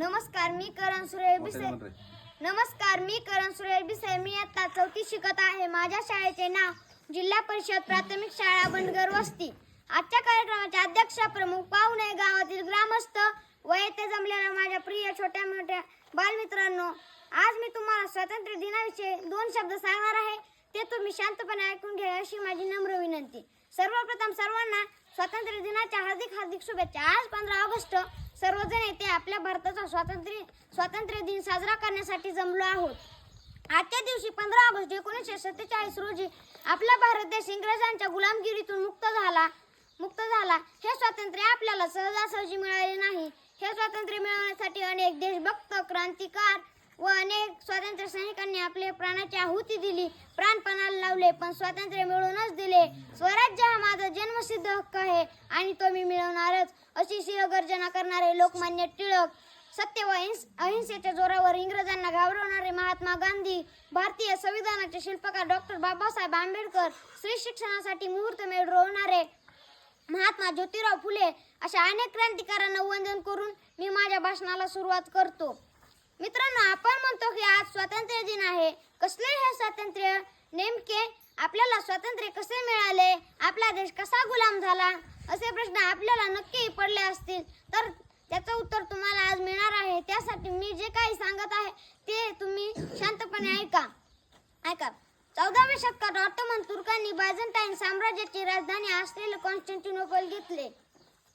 नमस्कार मी करण सुरेश बिसे नमस्कार मी करण सुरेश बिसे. मी आता चौथी शिकत आहे. माझ्या शाळेचे नाव जिल्हा परिषद प्राथमिक शाळा बनगर वस्ती आजच्या कार्यक्रमाचे अध्यक्ष प्रमुख पाहुणे गावातील ग्रामस्थ व येथे जमलेल्या माझ्या प्रिय छोट्या मोठ्या बालमित्रांनो आज मी तुम्हाला स्वातंत्र्य दिनाविषयी दोन शब्द सांगणार आहे. ते तुम्ही शांतपणे ऐकून घ्या अशी माझी नम्र विनंती. सर्वप्रथम सर्वांना स्वातंत्र्य दिनाच्या हार्दिक हार्दिक शुभेच्छा. आज पंधरा ऑगस्ट सर्वजण येथे आपल्या भारताचा स्वातंत्र्य स्वातंत्र्य दिन साजरा करण्यासाठी जमलो आहोत. आजच्या दिवशी पंधरा ऑगस्ट एकोणीसशे सत्तेचाळीस रोजी आपला भारत देश इंग्रजांच्या गुलामगिरीतून मुक्त झाला. मुक्त झाला. हे स्वातंत्र्य आपल्याला सहजासहजी मिळाले नाही. हे स्वातंत्र्य मिळवण्यासाठी अनेक देशभक्त क्रांतिकार व अनेक स्वातंत्र्य सैनिकांनी आपले प्राणाची आहुती दिली प्राणपणाला लावले पण स्वातंत्र्य मिळवूनच दिले. स्वराज्य हा माझा जन्मसिद्ध हक्क आहे आणि तो मी मिळवणारच अशी शिवगर्जना करणारे लोकमान्य टिळक सत्य व अहिंसेच्या जोरावर इंग्रजांना घाबरवणारे महात्मा गांधी भारतीय संविधानाचे शिल्पकार डॉक्टर बाबासाहेब आंबेडकर स्त्री शिक्षणासाठी मुहूर्तमेढ रोवणारे महात्मा ज्योतिराव फुले अशा अनेक क्रांतिकारांना वंदन करून मी माझ्या भाषणाला सुरुवात करतो. मित्रांनो आपण म्हणतो की आज स्वातंत्र्य दिन आहे. कसले हे स्वातंत्र्य? नेमके आपल्याला स्वातंत्र्य कसे मिळाले? आपला देश कसा गुलाम झाला? असे प्रश्न आपल्याला नक्की पडले असतील. तर त्याचं उत्तर तुम्हाला आज मिळणार आहे. त्यासाठी मी जे काही सांगत आहे ते तुम्ही शांतपणे ऐका. ऐका. चौदाव्या शतकात ऑटोमन तुर्कांनी बायझंटाईन साम्राज्याची राजधानी असलेले कॉन्स्टंटिनोपल घेतले.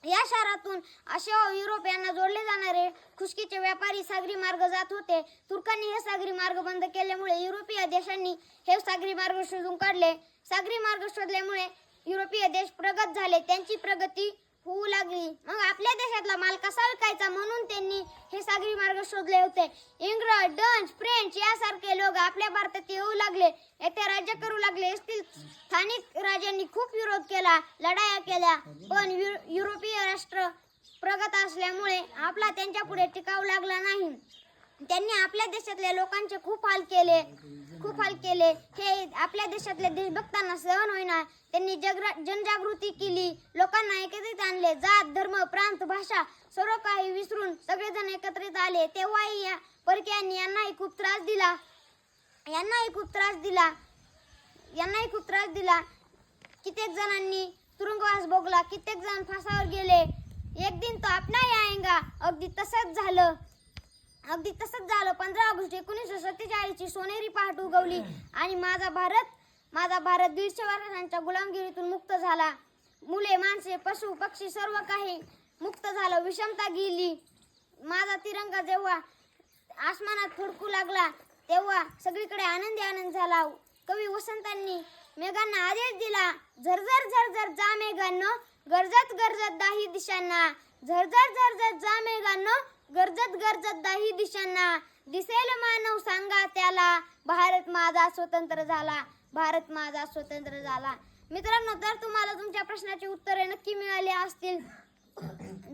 या शहरातून आशिया व युरोप यांना जोडले जाणारे खुशकीचे व्यापारी सागरी मार्ग जात होते. तुर्कांनी हे सागरी मार्ग बंद केल्यामुळे युरोपीय देशांनी हे सागरी मार्ग शोधून काढले. सागरी मार्ग शोधल्यामुळे युरोपीय देश प्रगत झाले. त्यांची प्रगती होऊ लागली. मग आपल्या देशातला माल कसा विकायचा म्हणून त्यांनी हे सागरी मार्ग शोधले होते. इंग्रज डच फ्रेंच यासारखे लोक आपल्या भारतात येऊ लागले. येथे राज्य करू लागले येथील स्थानिक राजांनी खूप विरोध केला लढाया केल्या. पण यु- युरोपीय राष्ट्र प्रगत असल्यामुळे आपला त्यांच्या पुढे टिकाव लागला नाही. त्यांनी आपल्या देशातल्या लोकांचे खूप हाल केले. खूप हाल केले. हे आपल्या देशातल्या देशभक्तांना सहन होईना. त्यांनी जगरा जनजागृती केली. लोकांना एकत्रित आणले. जात धर्म प्रांत भाषा सर्व काही विसरून सगळेजण एकत्रित आले. तेव्हाही या परकीयांनी यांनाही खूप त्रास दिला. यांनाही खूप त्रास दिला. यांनाही खूप त्रास दिला. कित्येक जणांनी तुरुंगवास भोगला. कित्येक जण फासावर गेले. एक दिन तो आपणाही आएंगा. अगदी तसंच झालं. अगदी तसंच झालं. पंधरा ऑगस्ट एकोणीसशे सत्तेचाळीसची सोनेरी पहाट उगवली. आणि माझा भारत माझा भारत दीडशे वर्षांच्या गुलामगिरीतून मुक्त झाला. मुले माणसे पशु पक्षी सर्व काही मुक्त झालं. विषमता गेली. माझा तिरंगा जेव्हा आसमानात फडकू लागला तेव्हा सगळीकडे आनंदी आनंद झाला. कवी वसंतांनी मेघांना आदेश दिला झरझर झरझर जा मेघांनो गरजत गरजत दाही दिशांना. झरझर झरझर जा मेघांनो गरजत गरजत दाही दिशांना दिसेल मानव सांगा त्याला भारत माझा स्वतंत्र झाला भारत माझा स्वतंत्र झाला. मित्रांनो तर तुम्हाला तुमच्या प्रश्नाची उत्तरे नक्की मिळाली असतील.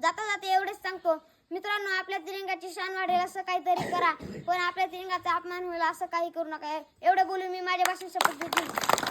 जाता जाता एवढेच सांगतो. मित्रांनो आपल्या तिरंगाची शान वाढेल असं काहीतरी करा पण आपल्या तिरंगाचा अपमान होईल असं काही करू नका. एवढं बोलून मी माझ्या भाषेत शपथ घेतली.